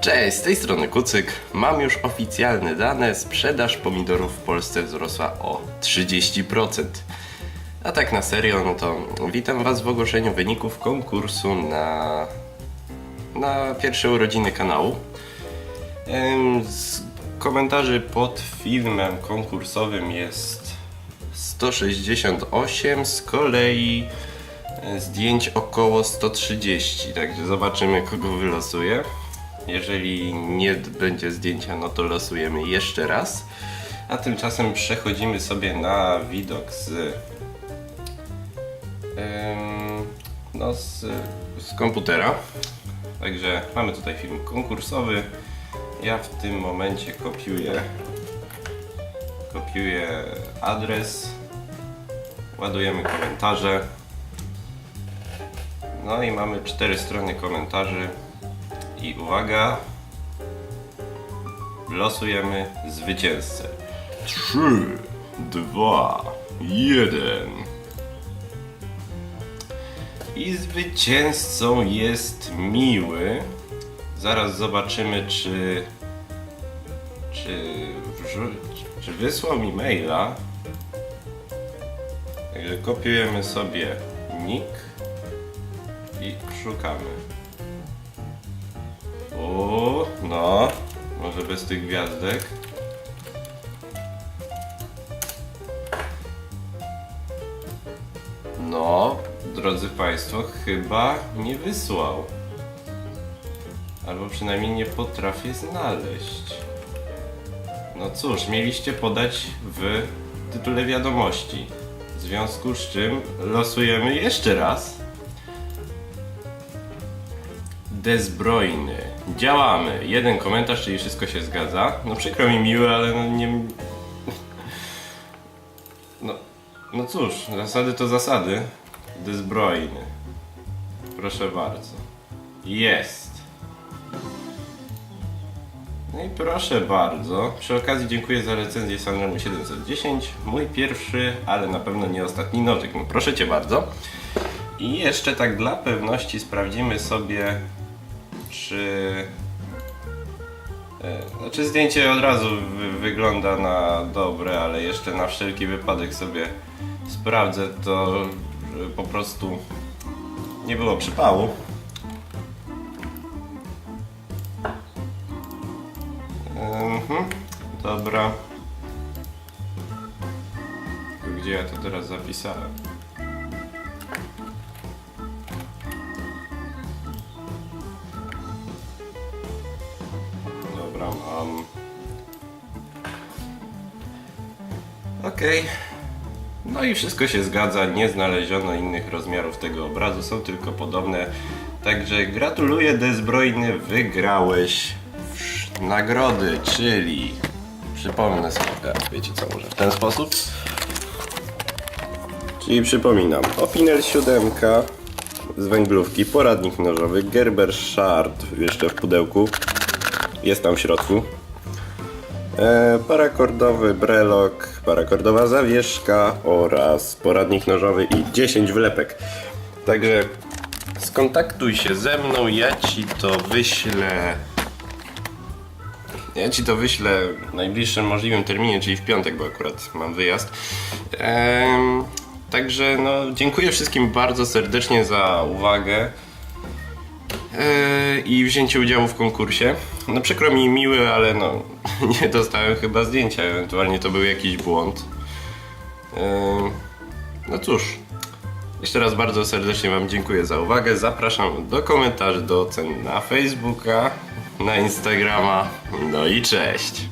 Cześć, z tej strony Kucyk. Mam już oficjalne dane. Sprzedaż pomidorów w Polsce wzrosła o 30%. A tak na serio, no to witam Was w ogłoszeniu wyników konkursu na, na pierwsze urodziny kanału. Z komentarzy pod filmem konkursowym jest 168, z kolei e, zdjęć około 130, także zobaczymy kogo wylosuję. Jeżeli nie będzie zdjęcia, no to losujemy jeszcze raz. A tymczasem przechodzimy sobie na widok z em, no z, z komputera. Także mamy tutaj film konkursowy. Ja w tym momencie kopiuję kopiuję adres, ładujemy komentarze. No i mamy cztery strony komentarzy. I uwaga, losujemy zwycięzcę. 3, 2, 1. I zwycięzcą jest miły. Zaraz zobaczymy, czy. Czy, czy wysłał mi maila. Także kopiujemy sobie nick i szukamy. Bez tych gwiazdek. No, drodzy Państwo, chyba nie wysłał. Albo przynajmniej nie potrafię znaleźć. No cóż, mieliście podać w tytule wiadomości. W związku z czym losujemy jeszcze raz. Dezbrojny. Działamy. Jeden komentarz, czyli wszystko się zgadza. No przykro mi miły, ale no nie... No, no cóż, zasady to zasady. Dezbrojny. Proszę bardzo. Jest. No i proszę bardzo. Przy okazji dziękuję za recenzję Sanremu 710. Mój pierwszy, ale na pewno nie ostatni nożyk. No proszę Cię bardzo. I jeszcze tak dla pewności sprawdzimy sobie, czy... e, Znaczy zdjęcie od razu wy wygląda na dobre, ale jeszcze na wszelki wypadek sobie sprawdzę to, po prostu nie było przypału. Mhm, dobra. Gdzie ja to teraz zapisałem? Dobra, mam. Okej. No i wszystko się zgadza, nie znaleziono innych rozmiarów tego obrazu, są tylko podobne. Także gratuluję Dezbrojny, wygrałeś nagrody, czyli przypomnę sobie, wiecie co, może w ten sposób. Czyli przypominam, Opinel 7 z węglówki, poradnik nożowy, Gerber Shard jeszcze w pudełku, jest tam w środku. E, parakordowy brelok, parakordowa zawieszka oraz poradnik nożowy i 10 wlepek. Także skontaktuj się ze mną, ja ci to wyślę. Ja ci to wyślę w najbliższym możliwym terminie, czyli w piątek, bo akurat mam wyjazd. Em, także no, dziękuję wszystkim bardzo serdecznie za uwagę. Yy, i wzięcie udziału w konkursie. No przykro mi miły, ale no nie dostałem chyba zdjęcia, ewentualnie to był jakiś błąd. Yy, No cóż, jeszcze raz bardzo serdecznie Wam dziękuję za uwagę. Zapraszam do komentarzy, do ocen na Facebooka, na Instagrama. No i cześć!